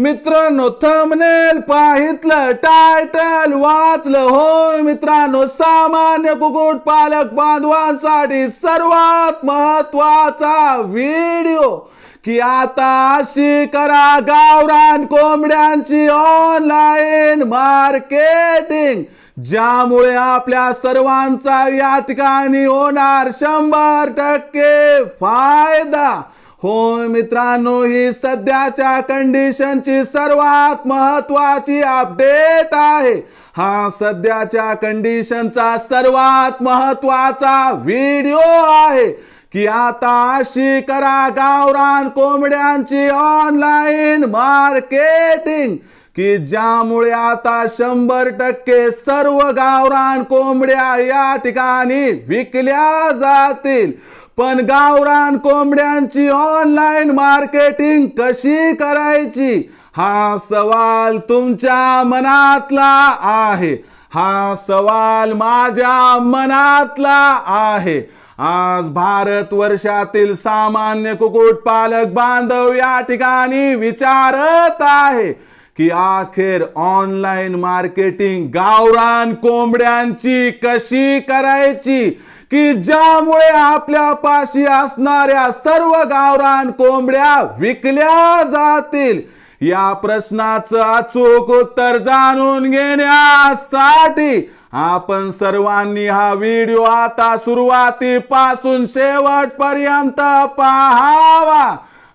मित्रांनो thumbnail पाहितलं title वाचलं. होय मित्रांनो सामान्य कुकुट पालक बांधवांसाठी सर्वात महत्त्वाचा व्हिडिओ की आता अशी करा गावरान कोंबड्यांची ऑनलाईन मार्केटिंग ज्यामुळे आपल्या सर्वांचा या ठिकाणी होणार शंभर टक्के फायदा. होय मित्रांनो ही सध्याच्या कंडिशनची सर्वात महत्वाची अपडेट आहे. हा सध्याच्या कंडिशनचा सर्वात महत्त्वाचा व्हिडिओ आहे. की आता अशी करा गावरान कोंबड्यांची ऑनलाईन मार्केटिंग की ज्यामुळे आता शंभर टक्के सर्व गावरान कोंबड्या या ठिकाणी विकल्या जातील. पण गावरान कोंबड्यांची ऑनलाईन मार्केटिंग कशी करायची? हा सवाल तुमच्या मनातला आहे. हा सवाल माझ्या मनातला आहे. आज भारत वर्षातील सामान्य कुक्कुटपालक बांधव या ठिकाणी विचारत आहे. की अखेर ऑनलाईन मार्केटिंग गावरान कोंबड्यांची कशी करायची? की ज्यामुळे आपल्या पाशी असणाऱ्या सर्व गावरान कोंबड्या विकल्या जातील? या प्रश्नाचं अचूक उत्तर जाणून घेण्यासाठी आपण सर्वांनी हा व्हिडिओ आता सुरुवातीपासून शेवटपर्यंत पाहावा.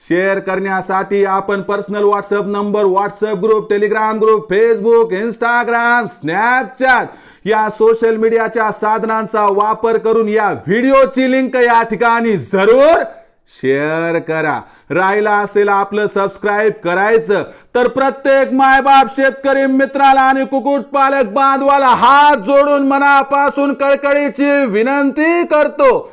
शेअर करण्यासाठी आपण personal WhatsApp number WhatsApp group Telegram group Facebook Instagram Snapchat या सोशल मीडियाच्या साधनांचा वापर करून या व्हिडिओची लिंक या ठिकाणी जरूर शेअर करा. राहिला असेल आपलं सबस्क्राईब करायचं तर प्रत्येक मायबाप शेतकरी मित्राला आणि कुक्कुटपालक बांधवाला हात जोडून मनापासून कळकळीची विनंती करतो.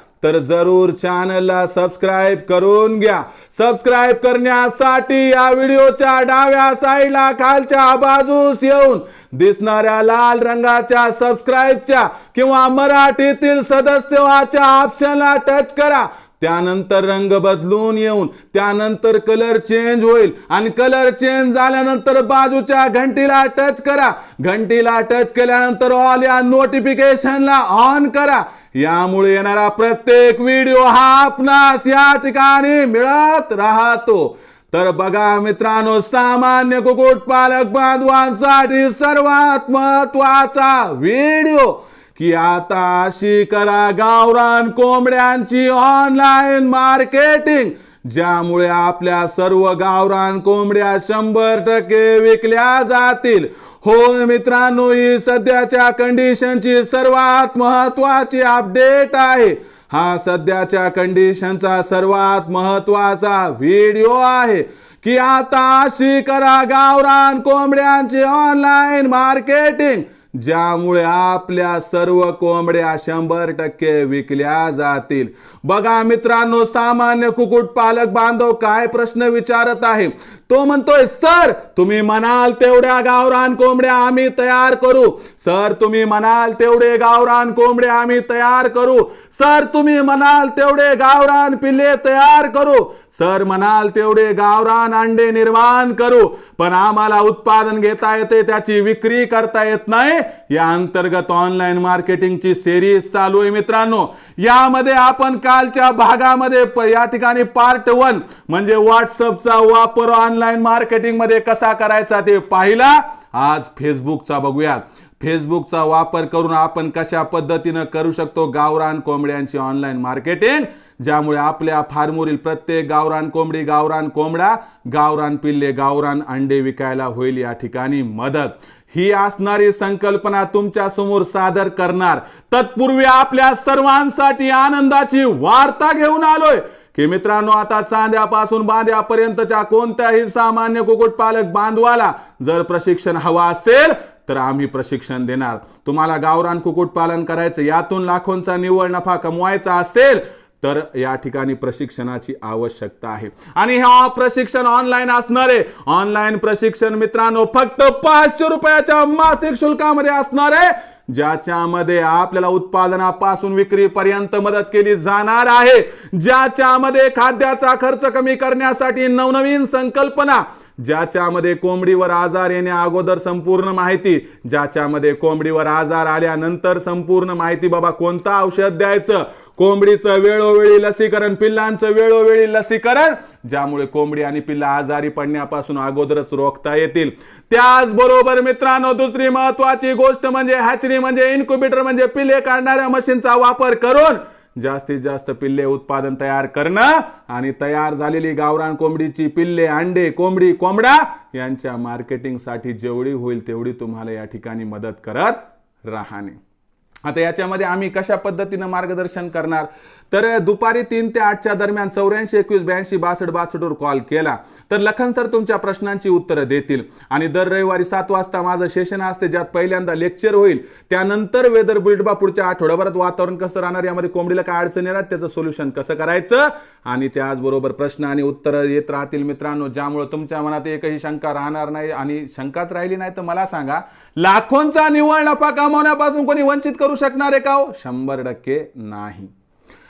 तर जरूर चॅनलला सबस्क्राईब करून घ्या. सबस्क्राईब करण्यासाठी या व्हिडिओच्या डाव्या साईडला खालच्या बाजूस येऊन दिसणाऱ्या लाल रंगाच्या सबस्क्राईबच्या किंवा मराठीतील सदस्यवाच्या ऑप्शनला टच करा. त्यानंतर रंग बदलून येऊन त्यानंतर कलर चेंज होईल. आणि कलर चेंज झाल्यानंतर बाजूच्या घंटीला टच करा. घंटीला टच केल्यानंतर ऑल या नोटिफिकेशनला ऑन करा. यामुळे येणारा प्रत्येक व्हिडिओ हा आपणास या ठिकाणी मिळत राहतो. तर बघा मित्रांनो सामान्य कुकुट पालक बांधवांसाठी सर्वात महत्त्वाचा व्हिडिओ की आता अशी करा गावरान कोंबड्यांची ऑनलाईन मार्केटिंग ज्यामुळे आपल्या सर्व गावरान कोंबड्या शंभर टक्के विकल्या जातील. हो मित्रांनो ही सध्याच्या कंडिशनची सर्वात महत्वाची अपडेट आहे. हा सध्याच्या कंडिशनचा सर्वात महत्त्वाचा व्हिडिओ आहे. की आता अशी करा गावरान कोंबड्यांची ऑनलाईन मार्केटिंग ज्यामुळे आपल्या सर्व कोंबड्या शंभर टक्के विकल्या जातील. बघा मित्रांनो सामान्य कुकुट पालक बांधव काय प्रश्न विचारत आहे? तो म्हणतोय सर तुम्ही म्हणाल तेवढ्या गावरान कोंबड्या आम्ही तयार करू. सर तुम्ही म्हणाल तेवढे गावरान कोंबड्या आम्ही तयार करू. सर तुम्ही म्हणाल तेवढे गावरान पिल्ले तयार करू. सर म्हणाल तेवढे गावरान अंडे निर्माण करू पण आम्हाला उत्पादन घेता येते त्याची विक्री करता येत नाही. या अंतर्गत ऑनलाईन मार्केटिंगची सिरीज चालू आहे मित्रांनो. यामध्ये आपण कालच्या भागामध्ये या ठिकाणी पार्ट वन म्हणजे व्हॉट्सअपचा वापर ऑनलाईन मार्केटिंगमध्ये कसा करायचा ते पाहिला. आज फेसबुकचा बघूयात फेसबुकचा वापर करून आपण कशा पद्धतीनं करू शकतो गावरान कोंबड्यांची ऑनलाईन मार्केटिंग ज्यामुळे आपल्या फार्मवरील प्रत्येक गावरान कोंबडी गावरान कोंबडा गावरान पिल्ले गावरान अंडे विकायला होईल या ठिकाणी मदत. ही असणारी संकल्पना तुमच्यासमोर सादर करणार. तत्पूर्वी आपल्या सर्वांसाठी आनंदाची वार्ता घेऊन आलोय. की मित्रांनो आता चांद्यापासून बांध्यापर्यंतच्या कोणत्याही सामान्य कुक्कुटपालक बांधवाला जर प्रशिक्षण हवा असेल तर आम्ही प्रशिक्षण देणार. तुम्हाला गावरान कुक्कुटपालन करायचं यातून लाखोंचा निव्वळ नफा कमवायचा असेल तर या ठिकाणी प्रशिक्षणाची आवश्यकता आहे. आणि हा प्रशिक्षण ऑनलाईन असणार आहे. ऑनलाईन प्रशिक्षण मित्रांनो फक्त पाचशे रुपयाच्या मासिक शुल्कामध्ये असणार आहे ज्याच्यामध्ये आपल्याला उत्पादनापासून विक्रीपर्यंत मदत केली जाणार आहे. ज्याच्यामध्ये खाद्याचा खर्च कमी करण्यासाठी नवनवीन संकल्पना ज्याच्यामध्ये कोंबडीवर आजार येण्या अगोदर संपूर्ण माहिती ज्याच्यामध्ये कोंबडीवर आजार आल्यानंतर संपूर्ण माहिती बाबा कोणतं औषध द्यायचं कोंबडीचं वेळोवेळी लसीकरण पिल्लांचं वेळोवेळी लसीकरण ज्यामुळे कोंबडी आणि पिल्ला आजारी पडण्यापासून अगोदरच रोखता येतील. त्याचबरोबर मित्रांनो दुसरी महत्वाची गोष्ट म्हणजे हॅचरी म्हणजे इन्क्युबेटर म्हणजे पिल्ले काढणाऱ्या मशीनचा वापर करून जास्तीत जास्त पिल्ले उत्पादन तयार करणं आणि तयार झालेली गावरान कोंबडीची पिल्ले अंडे कोंबडी कोंबडा यांच्या मार्केटिंगसाठी जेवढी होईल तेवढी तुम्हाला या ठिकाणी मदत करत राहणे. आता याच्यामध्ये आम्ही कशा पद्धतीनं मार्गदर्शन करणार? तर दुपारी तीन ते आठच्या दरम्यान चौऱ्याऐंशी एकवीस ब्याऐंशी बासष्ट बासष्टवर कॉल केला. तर लखन सर तुमच्या प्रश्नांची उत्तरं देतील. आणि दर रविवारी सात वाजता माझं सेशन असते ज्यात पहिल्यांदा लेक्चर होईल. त्यानंतर वेदर बुलेटबा पुढच्या आठवड्याभरात वातावरण कसं राहणार यामध्ये कोंबडीला काय अडचणी येणार त्याचं सोल्युशन कसं करायचं? आणि त्याचबरोबर प्रश्न आणि उत्तरं येत राहतील मित्रांनो ज्यामुळे तुमच्या मनात एकही शंका राहणार नाही आणि शंकाच राहिली नाही तर मला सांगा लाखोंचा निव्वळ नफा कमावण्यापासून कोणी वंचित करू शकणार आहे का हो? शंभर टक्के नाही.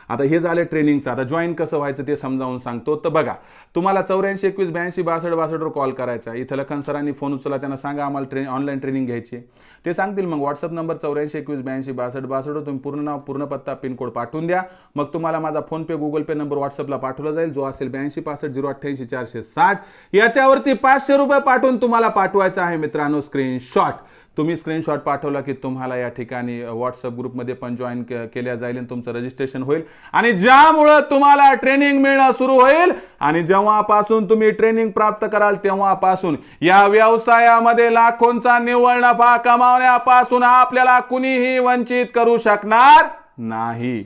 आता हे झालं ट्रेनिंगचं आता जॉईन कसं व्हायचं ते समजावून सांगतो. तर बघा तुम्हाला चौऱ्याऐंशी एकवीस ब्याऐंशी बासष्ट बासष्टवर कॉल करायचा इथं लखन सरांनी फोन उचला त्यांना सांगा आम्हाला ट्रेन ऑनलाईन ट्रेनिंग घ्यायची ते सांगतील मग व्हॉट्सअप नंबर चौऱ्याऐंशी एकवीस ब्याऐंशी बासष्ट बासष्टवर तुम्ही पूर्ण नाव पूर्ण पत्ता पिनकोड पाठवून द्या. मग तुम्हाला माझा फोनपे गुगल पे नंबर व्हॉट्सअपला पाठवला जाईल. जो असेल ब्याऐंशी पासष्ट झिरो अठ्ठ्याऐंशी चारशे साठ याच्यावरती पाचशे रुपये पाठवून तुम्हाला पाठवायचा आहे मित्रांनो. स्क्रीनशॉट तुम्ही स्क्रीनशॉट पाठवला की तुम्हाला या ठिकाणी व्हॉट्सअप ग्रुपमध्ये पण जॉईन केल्या जाईल आणि तुमचं रजिस्ट्रेशन होईल. आणि ज्यामुळं तुम्हाला ट्रेनिंग मिळणं सुरू होईल आणि जेव्हापासून तुम्ही ट्रेनिंग प्राप्त कराल तेव्हापासून या व्यवसायामध्ये लाखोंचा निव्वळ नफा कमावण्यापासून आपल्याला कुणीही वंचित करू शकणार नाही.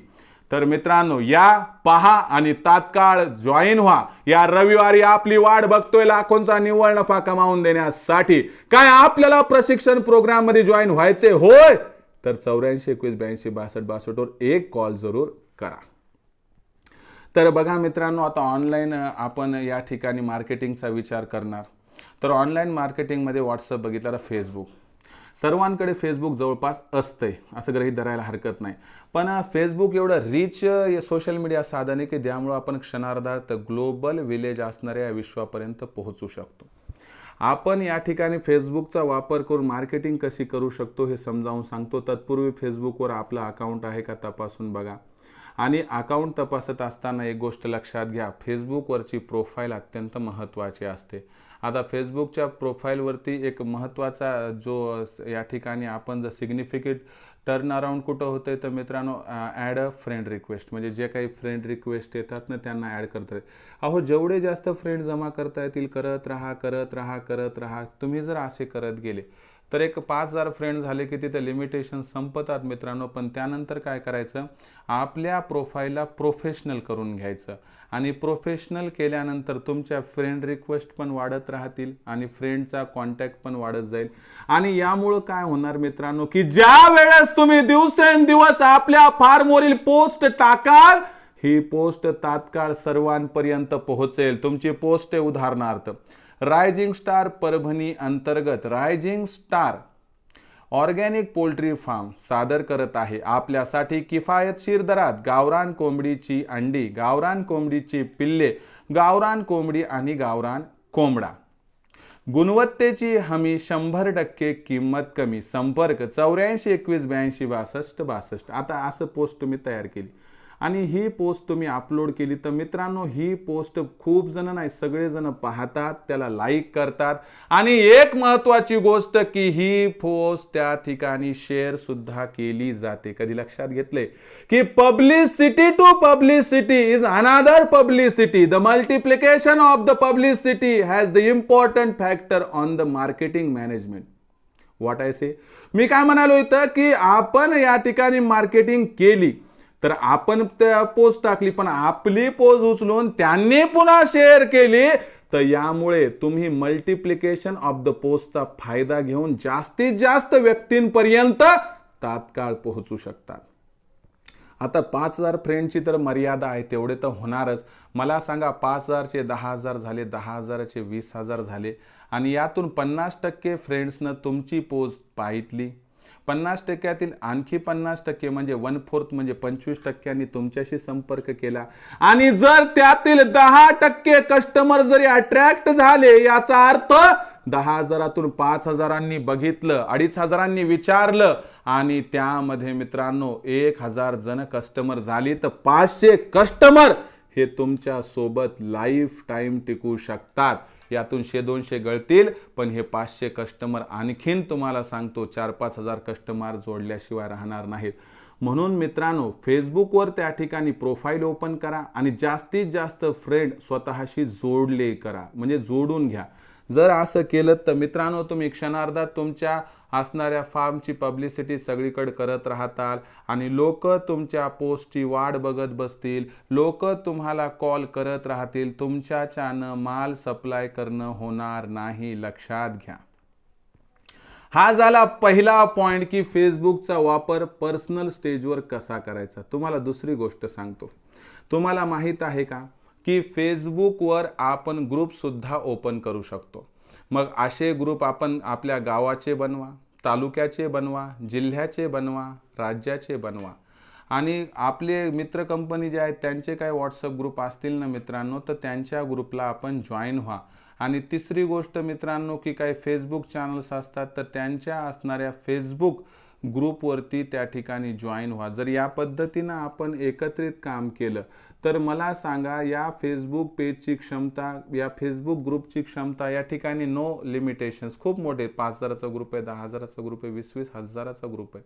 तर मित्रांनो या पहा आणि तात्काळ जॉईन व्हा. या रविवारी आपली वाट बघतोय लाखोंचा निव्वळ नफा कमावून देण्यासाठी. काय आपल्याला प्रशिक्षण प्रोग्राममध्ये जॉईन व्हायचे होय! तर चौऱ्याऐंशी एकवीस ब्याऐंशी बासष्ट बासष्टवर एक कॉल जरूर करा. तर बघा मित्रांनो आता ऑनलाईन आपण या ठिकाणी मार्केटिंगचा विचार करणार. तर ऑनलाईन मार्केटिंगमध्ये व्हॉट्सअप बघितलं तर फेसबुक सर्वांकडे फेसबुक जवळपास असतंय असं गृहीत धरायला हरकत नाही. पण फेसबुक एवढं रिच सोशल मीडिया साधन आहे की त्यामुळं आपण क्षणार्धात ग्लोबल विलेज असणाऱ्या या विश्वापर्यंत पोहोचू शकतो. आपण या ठिकाणी फेसबुकचा वापर करून मार्केटिंग कशी करू शकतो हे समजावून सांगतो. तत्पूर्वी फेसबुकवर आपलं अकाउंट आहे का तपासून बघा. आणि अकाउंट तपासत असताना एक गोष्ट लक्षात घ्या फेसबुकवरची प्रोफाईल अत्यंत महत्त्वाची असते. आता फेसबुकच्या प्रोफाईलवरती एक महत्त्वाचा जो या ठिकाणी आपण जर सिग्निफिकेट टर्न अराउंड कुठं होतंय तर मित्रांनो ॲड अ फ्रेंड रिक्वेस्ट म्हणजे जे काही फ्रेंड रिक्वेस्ट येतात ना त्यांना ॲड करता अहो जेवढे जास्त फ्रेंड जमा करता येतील करत राहा करत राहा करत राहा तुम्ही जर असे करत गेले तर एक पाच हजार फ्रेंड झाले की तिथे लिमिटेशन संपतात मित्रांनो पण त्यानंतर काय करायचं? आपल्या प्रोफाईलला प्रोफेशनल करून घ्यायचं. आणि प्रोफेशनल केल्यानंतर तुमच्या फ्रेंड रिक्वेस्ट पण वाढत राहतील आणि फ्रेंडचा कॉन्टॅक्ट पण वाढत जाईल. आणि यामुळं काय होणार मित्रांनो की ज्या वेळेस तुम्ही दिवसेंदिवस आपल्या फार्मवरील पोस्ट टाकाल ही पोस्ट तात्काळ सर्वांपर्यंत पोहोचेल. तुमची पोस्ट आहे उदाहरणार्थ. रायझिंग स्टार परभणी अंतर्गत rising star organic poultry farm सादर करत आहे. आपल्यासाठी किफायतशीर दरात गावरान कोंबडीची अंडी गावरान कोंबडीची पिल्ले गावरान कोंबडी आणि गावरान कोंबडा. गुणवत्तेची हमी शंभर टक्के किंमत कमी. संपर्क चौऱ्याऐंशी एकवीस ब्याऐंशी बासष्ट बासष्ट. आता असं पोस्ट तुम्ही तयार केली. आणि ही पोस्ट तुम्ही अपलोड केली तर मित्रांनो ही पोस्ट खूप जण नाही सगळेजण पाहतात त्याला लाईक करतात. आणि एक महत्वाची गोष्ट की ही पोस्ट त्या ठिकाणी शेअर सुद्धा केली जाते. कधी लक्षात घेतले की publicity to publicity is another publicity the multiplication of the publicity has the important factor on the marketing management what I say मी काय म्हणालो इथं की आपण या ठिकाणी मार्केटिंग केली. तर आपण त्या पोस्ट टाकली पण आपली पोज उचलून त्यांनी पुन्हा शेअर केली. तर यामुळे तुम्ही मल्टिप्लिकेशन ऑफ द पोस्टचा फायदा घेऊन जास्तीत जास्त व्यक्तींपर्यंत तात्काळ पोहोचू शकतात आता पाच हजार फ्रेंडची तर मर्यादा आहे तेवढे तर होणारच. मला सांगा पाच हजारचे दहा हजार झाले दहा हजाराचे वीस हजार झाले आणि यातून पन्नास टक्के फ्रेंड्सनं तुमची पोज पाहितली? पन्नास टक्क्यातील आणखी पन्नास टक्के म्हणजे वन फोर्थ म्हणजे पंचवीस टक्क्यांनी तुमच्याशी संपर्क केला. आणि जर त्यातील दहा टक्के कस्टमर जरी अट्रॅक्ट झाले याचा अर्थ दहा हजारातून पाच हजारांनी बघितलं अडीच हजारांनी विचारलं आणि त्यामध्ये मित्रांनो एक हजार जण कस्टमर झाली तर पाचशे कस्टमर हे तुमच्यासोबत लाईफ टाईम टिकू शकतात. यातून शे दोनशे गळतील. पण हे पाचशे कस्टमर आणखीन तुम्हाला सांगतो चार पाच हजार कस्टमर जोडल्याशिवाय राहणार नाहीत. म्हणून मित्रांनो फेसबुकवर त्या ठिकाणी प्रोफाईल ओपन करा आणि जास्तीत जास्त फ्रेंड स्वतःशी जोडले करा. म्हणजे जोडून घ्या. जर असं केलं तर मित्रांनो तुम्ही क्षणार्धात तुमच्या असणाऱ्या फार्मची पब्लिसिटी सगळीकडे करत राहताल आणि लोक तुमच्या पोस्टची वाट बघत बसतील. लोक तुम्हाला कॉल करत राहतील. तुमच्याच्यानं माल सप्लाय करणं होणार नाही. लक्षात घ्या. हा झाला पहिला पॉइंट की फेसबुकचा वापर पर्सनल स्टेजवर कसा करायचा? तुम्हाला दुसरी गोष्ट सांगतो. तुम्हाला माहीत आहे का? की फेसबुकवर आपण ग्रुपसुद्धा ओपन करू शकतो. मग असे ग्रुप आपण आपल्या गावाचे बनवा. तालुक्याचे बनवा जिल्ह्याचे बनवा राज्याचे बनवा. आणि आपले मित्र कंपनी जे आहेत त्यांचे काही व्हॉट्सअप ग्रुप असतील ना मित्रांनो तर त्यांच्या ग्रुपला आपण जॉईन व्हा. आणि तिसरी गोष्ट मित्रांनो की काही फेसबुक चॅनल्स असतात तर त्यांच्या असणाऱ्या फेसबुक ग्रुपवरती त्या ठिकाणी जॉईन व्हा. जर या पद्धतीनं आपण एकत्रित काम केलं तर मला सांगा या फेसबुक पेजची क्षमता या फेसबुक ग्रुपची क्षमता या ठिकाणी नो लिमिटेशन्स खूप मोठे पाच हजाराचा ग्रुप आहे दहा हजाराचा ग्रुप आहे वीस वीस हजाराचा ग्रुप आहे.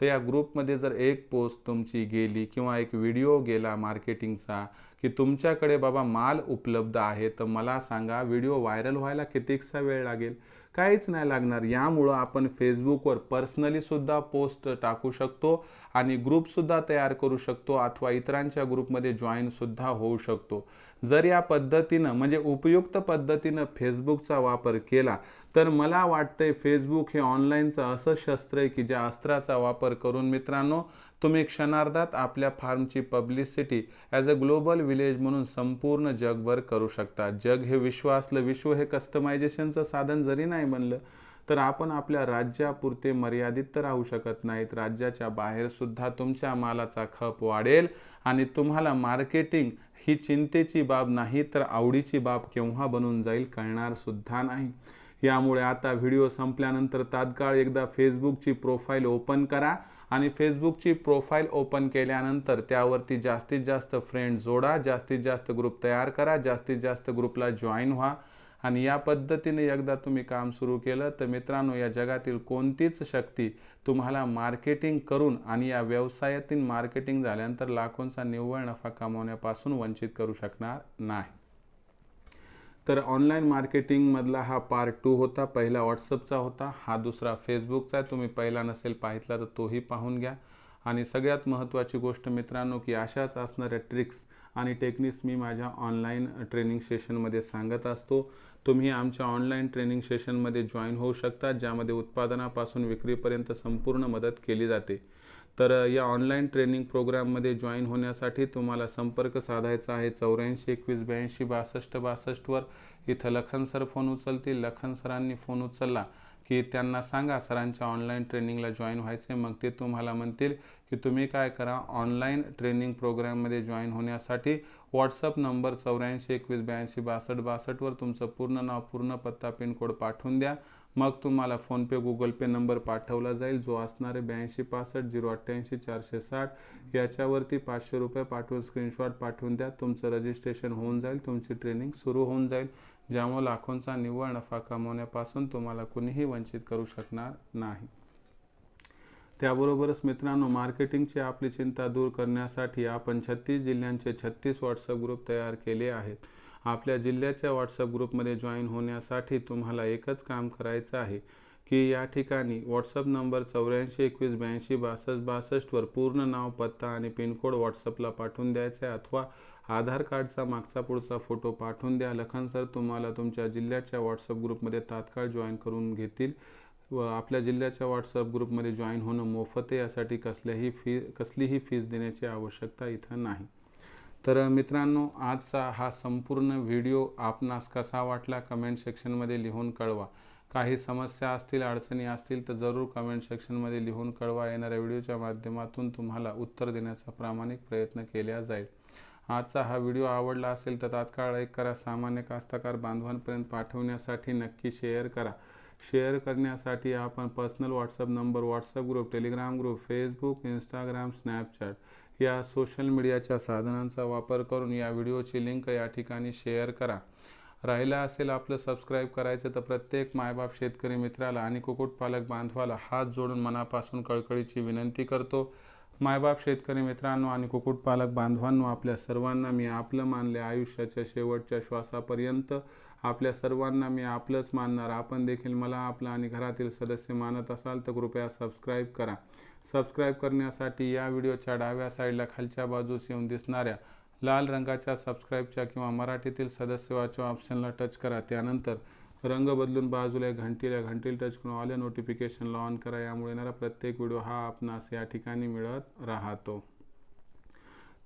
तर या ग्रुपमध्ये जर एक पोस्ट तुमची गेली किंवा एक व्हिडिओ गेला मार्केटिंगचा की तुमच्याकडे बाबा माल उपलब्ध आहे तर मला सांगा व्हिडिओ व्हायरल व्हायला कितीकसा वेळ लागेल? काहीच नाही लागणार. यामुळं आपण फेसबुकवर पर्सनलीसुद्धा पोस्ट टाकू शकतो आणि ग्रुपसुद्धा तयार करू शकतो अथवा इतरांच्या ग्रुपमध्ये जॉईनसुद्धा होऊ शकतो. जर या पद्धतीनं म्हणजे उपयुक्त पद्धतीनं फेसबुकचा वापर केला तर मला वाटतंय फेसबुक हे ऑनलाईनचं असं शस्त्र आहे की ज्या अस्त्राचा वापर करून मित्रांनो तुम्ही क्षणार्धात आपल्या फार्मची publicity as a global village म्हणून संपूर्ण जगभर करू शकता. जग हे विश्व असलं विश्व हे कस्टमायझेशनचं साधन जरी नाही बनलं तर आपण आपल्या राज्यापुरते मर्यादित तर राहू शकत नाहीत. राज्याच्या बाहेरसुद्धा तुमच्या मालाचा खप वाढेल आणि तुम्हाला मार्केटिंग ही चिंतेची बाब नाही तर आवडीची बाब केव्हा बनून जाईल कळणारसुद्धा नाही. यामुळे आता व्हिडिओ संपल्यानंतर तात्काळ एकदा फेसबुकची प्रोफाईल ओपन करा आणि फेसबुकची प्रोफाईल ओपन केल्यानंतर त्यावरती जास्तीत जास्त फ्रेंड जोडा जास्तीत जास्त ग्रुप तयार करा जास्तीत जास्त ग्रुपला जॉईन व्हा. आणि या पद्धतीने एकदा तुम्ही काम सुरू केलं तर मित्रांनो या जगातील कोणतीच शक्ती तुम्हाला मार्केटिंग करून आणि या व्यवसायातील मार्केटिंग झाल्यानंतर लाखोंचा निव्वळ नफा कमावण्यापासून वंचित करू शकणार नाही. तर ऑनलाईन मार्केटिंगमधला हा पार्ट टू होता. पहिला व्हॉट्सअपचा होता. हा दुसरा फेसबुकचा आहे. तुम्ही पहिला नसेल पाहितला तर तोही पाहून घ्या. आणि सगळ्यात महत्त्वाची गोष्ट मित्रांनो की अशाच असणाऱ्या ट्रिक्स आणि टेक्निक्स मी माझ्या ऑनलाईन ट्रेनिंग सेशनमध्ये सांगत असतो. तुम्ही आमच्या ऑनलाईन ट्रेनिंग सेशनमध्ये जॉईन होऊ शकता ज्यामध्ये उत्पादनापासून विक्रीपर्यंत संपूर्ण मदत केली जाते. तर या ऑनलाईन ट्रेनिंग प्रोग्राममध्ये जॉईन होण्यासाठी तुम्हाला संपर्क साधायचा आहे चौऱ्याऐंशी एकवीस ब्याऐंशी बासष्ट बासष्टवर इथं लखन सर फोन उचलतील. लखन सरांनी फोन उचलला की त्यांना सांगा सरांच्या ऑनलाईन ट्रेनिंगला जॉईन व्हायचे मग ते तुम्हाला म्हणतील की तुम्ही काय करा ऑनलाईन ट्रेनिंग प्रोग्राममध्ये जॉईन होण्यासाठी व्हॉट्सअप नंबर चौऱ्याऐंशी एकवीस ब्याऐंशी बासष्ट बासष्टवर तुमचं पूर्ण नाव पूर्ण पत्ता पिनकोड पाठवून द्या. मग तुम्हाला फोनपे गुगल पे नंबर पाठवला जाईल. जो असणारे ब्याऐंशी पासष्ट झिरो अठ्ठ्याऐंशी चारशे साठ याच्यावरती पाचशे रुपये पाठवून स्क्रीनशॉट पाठवून द्या. तुमचं रजिस्ट्रेशन होऊन जाईल. तुमची ट्रेनिंग सुरू होऊन जाईल. ज्यामुळे लाखोंचा निव्वळ नफा कमवण्यापासून तुम्हाला कुणीही वंचित करू शकणार नाही. त्याबरोबरच मित्रांनो मार्केटिंगची आपली चिंता दूर करण्यासाठी आपण छत्तीस जिल्ह्यांचे छत्तीस व्हॉट्सअप ग्रुप तयार केले आहेत. आपल्या जिल्ह्याच्या व्हॉट्सअप ग्रुपमध्ये जॉईन होण्यासाठी तुम्हाला एकच काम करायचं आहे की या ठिकाणी व्हॉट्सअप नंबर चौऱ्याऐंशी एकवीस ब्याऐंशी बासष्ट बासष्टवर पूर्ण नाव पत्ता आणि पिनकोड व्हॉट्सअपला पाठवून द्यायचा आहे अथवा आधार कार्डचा मागचा पुढचा फोटो पाठवून द्या. लखन सर तुम्हाला तुमच्या जिल्ह्याच्या व्हॉट्सअप ग्रुपमध्ये तात्काळ जॉईन करून घेतील. व आपल्या जिल्ह्याच्या व्हॉट्सअप ग्रुपमध्ये जॉईन होणं मोफत आहे यासाठी कसल्याही फी कसलीही फीस देण्याची आवश्यकता इथं नाही. तर मित्रांनो आजचा हा संपूर्ण व्हिडिओ आपणास कसा वाटला कमेंट सेक्शनमध्ये लिहून कळवा. काही समस्या असतील अडचणी असतील तर जरूर कमेंट सेक्शनमध्ये लिहून कळवा. येणाऱ्या व्हिडिओच्या माध्यमातून तुम्हाला उत्तर देण्याचा प्रामाणिक प्रयत्न केला जाईल. आजचा हा व्हिडिओ आवडला असेल तर तात्काळ लाईक करा. सामान्य कास्तकार बांधवांपर्यंत पाठवण्यासाठी नक्की शेअर करा. शेअर करण्यासाठी आपण personal WhatsApp number WhatsApp group Telegram group Facebook Instagram Snapchat या सोशल मीडियाच्या साधनांचा वापर करून या व्हिडिओची लिंक या ठिकाणी शेअर करा. राहिलं असेल आपलं सबस्क्राईब करायचं तर प्रत्येक मायबाप शेतकरी मित्राला आणि कुक्कुटपालक बांधवाला हात जोडून मनापासून कळकळीची विनंती करतो. मायबाप शेतकरी मित्रांनो आणि कुक्कुटपालक बांधवांनो आपल्या सर्वांना मी आपलं मानले आयुष्याच्या शेवटच्या श्वासापर्यंत आपल्या सर्वांना मी आपलंच मानणार. आपण देखील मला आपलं आणि घरातील सदस्य मानत असाल तर कृपया सबस्क्राईब करा. सबस्क्राईब करण्यासाठी या व्हिडिओच्या डाव्या साईडला खालच्या बाजूस येऊन दिसणाऱ्या लाल रंगाच्या सबस्क्राईबच्या किंवा मराठीतील सदस्यवाच्या ऑप्शनला टच करा. त्यानंतर रंग बदलून बाजूला घंटीला घंटील टच करून ऑल नोटिफिकेशनला ऑन करा. यामुळे येणारा प्रत्येक व्हिडिओ हा आपणास या ठिकाणी मिळत राहतो.